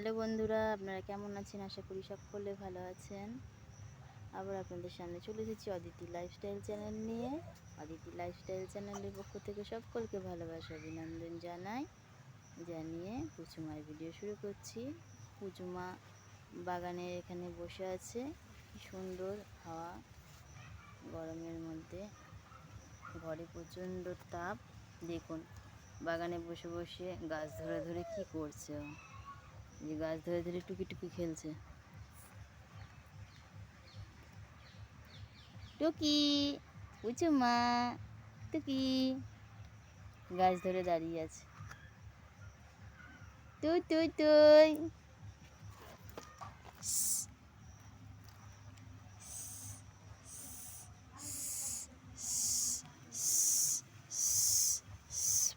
Hello বন্ধুরা, আপনারা কেমন আছেন? আশা করি সকলে ভালো আছেন। আবার আপনাদের সামনে চলে এসেছি অদিতি লাইফস্টাইল চ্যানেল নিয়ে। অদিতি লাইফস্টাইল চ্যানেলের পক্ষ থেকে সকলকে ভালোবাসা, অভিনন্দন জানাই, জানিয়ে পুচুমার ভিডিও শুরু করছি। পুচুমা বাগানের এখানে বসে আছে। সুন্দর হাওয়া, গরমের মধ্যে। ঘরে প্রচণ্ড তাপ। দেখুন, বাগানে বসে বসে গাছ ধরে ধরে কি করছে ও। যে গাছ ধরে ধরে টুকি টুকি খেলছে। টুকি বুঝছ মা, টুকি। গাছ ধরে দাঁড়িয়ে আছে। তুই তুই তুই।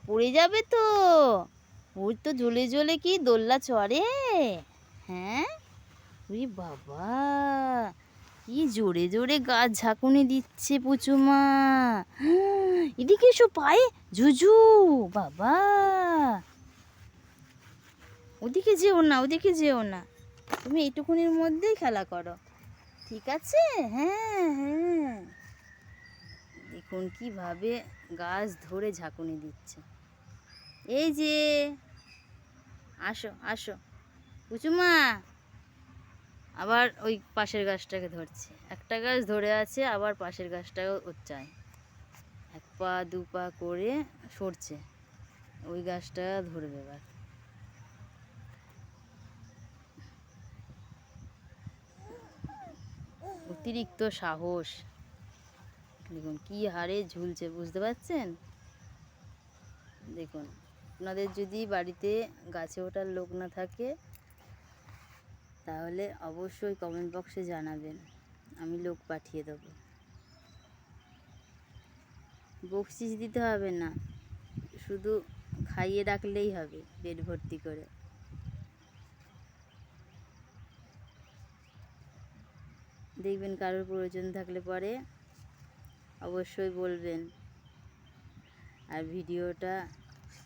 পড়ে যাবে তো। ওর তো জ্বলে জ্বলে কি দোল্লা চড়ে? হ্যাঁ? ওই বাবা, কি জোরে জোরে গাছ ঝাঁকুনি দিচ্ছে পুচুমা। এদিকে এসো পায়ে, জুজু, বাবা। ওদিকে যেও না, ওদিকে যেও না। তুমি এইটুকুনির মধ্যেই খেলা করো। ঠিক আছে? হ্যাঁ হ্যাঁ। দেখুন কীভাবে গাছ ধরে ঝাঁকুনি দিচ্ছে। এই যে, আসো আসো। কুচুমা, আবার ওই পাশের গাছটাকে ধরছে। একটা গাছ ধরে আছে, আবার পাশের গাছটাও ওর চাই এক পা, দু পা করে সরছে। ওই গাছটা ধরবে এবার। অতিরিক্ত সাহস। দেখুন, কি হারে ঝুলছে, বুঝতে পারছেন? দেখুন। আপনাদের যদি বাড়িতে গাছে ওঠার লোক না থাকে, তাহলে অবশ্যই কমেন্ট বক্সে জানাবেন। আমি লোক পাঠিয়ে দেবো। বকশিস দিতে হবে না। শুধু খাইয়ে রাখলেই হবে, পেট ভর্তি করে। দেখবেন কারোর প্রয়োজন থাকলে পরে অবশ্যই বলবেন। আর ভিডিওটা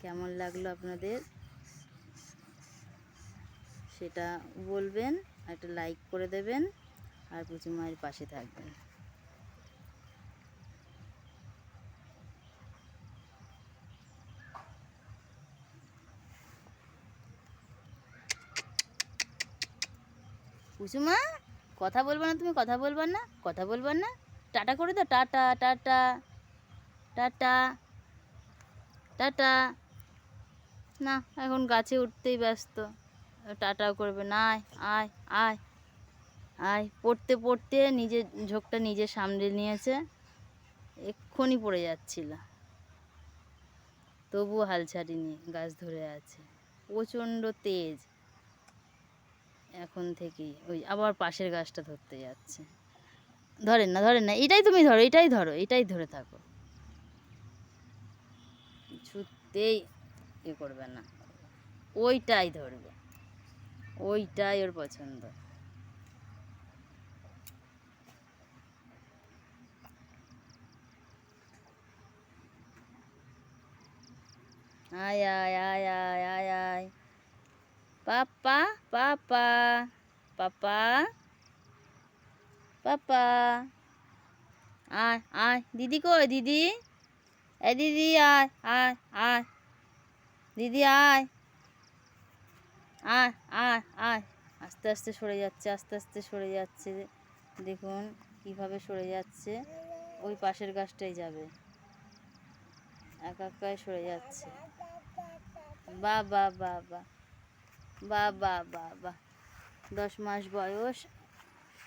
কেমন লাগল আপনাদের? সেটা বলবেন, একটা লাইক করে দেবেন, আর পুচু মায়ের পাশে থাকবেন। পুচুমা কথা বলব না তুমি, কথা বলবা না, কথা বলবা না। টাটা করে দাও, টাটা টাটা টাটা টাটা। না, এখন গাছে উঠতেই ব্যস্ত। টাটাও করবে, না, আয় আয় আয় আয়। পড়তে পড়তে নিজের ঝোঁকটা নিজে সামলে নিয়েছে। এক্ষুনি পড়ে যাচ্ছিল। তবুও হাল ছাড়িনি, গাছ ধরে আছে। প্রচণ্ড তেজ। এখন থেকেই ওই আবার পাশের গাছটা ধরতে যাচ্ছে। ধরেন না ধরেন না, এটাই তুমি ধরো, এটাই ধরো, এটাই ধরে থাকো। কিছুতেই এ করবে না। ওইটাই ধরবে। ওইটাই ওর পছন্দ। আয় আয় আয় আয় আয় আয়। পাপা পাপা পাপা পাপা। আয় আয়। দিদি কই, দিদি? এ দিদি, আয় আয় আয়। দিদি, আয়। আয় আয় আয়। আস্তে আস্তে সরে যাচ্ছে, আস্তে আস্তে সরে যাচ্ছে। দেখুন কীভাবে সরে যাচ্ছে। ওই পাশের গাছটাই যাবে। একা একাই সরে যাচ্ছে। বা বা বা বা। বা বা বা বা। দশ মাস বয়স।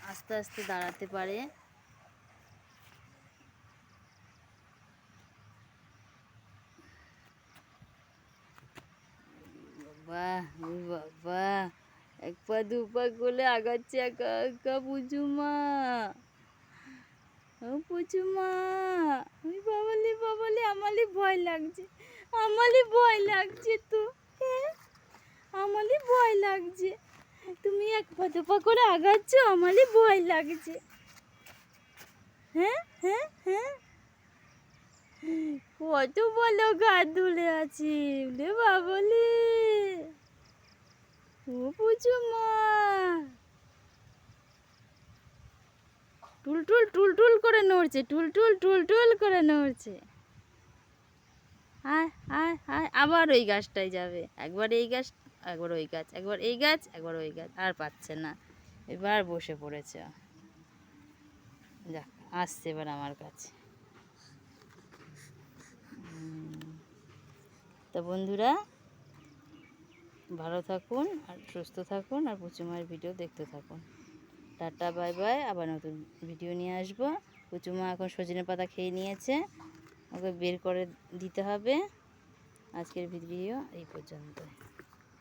আস্তে আস্তে দাঁড়াতে পারে। বাবা বাবা। এক পা, দু পা করে আগাচ্ছে একা একা ও পুচুমা, ওই বাবালি বাবালি, আমালি ভয় লাগছে। আমালি ভয় লাগছে তো আমালি ভয় লাগছে। তুমি এক পা, দু পা করে আগাচ্ছ, আমালি ভয় লাগছে। হ্যাঁ হ্যাঁ হ্যাঁ। কত বলো গা ধুলে আছি রে বাবলি। ও পুচু মা। টুল টুল টুল টুল করে নড়ছে টুল টুল টুল টুল করে নড়ছে। আয় আয় আয় আবার ওই গাছটায় যাবে। একবার এই গাছ, একবার ওই গাছ, একবার এই গাছ, একবার ওই গাছ, আর পাচ্ছে না। এবার বসে পড়েছে। যাক, আসছে এবার আমার কাছে। তো বন্ধুরা ভালো থাকুন আর সুস্থ থাকুন আর পুচুমার ভিডিও দেখতে থাকুন। Tata, bye bye. আবার নতুন ভিডিও নিয়ে আসব। পুচুমা এখন সজনে পাতা খেয়ে নিয়েছে। ওকে বের করে দিতে হবে। আজকের ভিডিও এই পর্যন্ত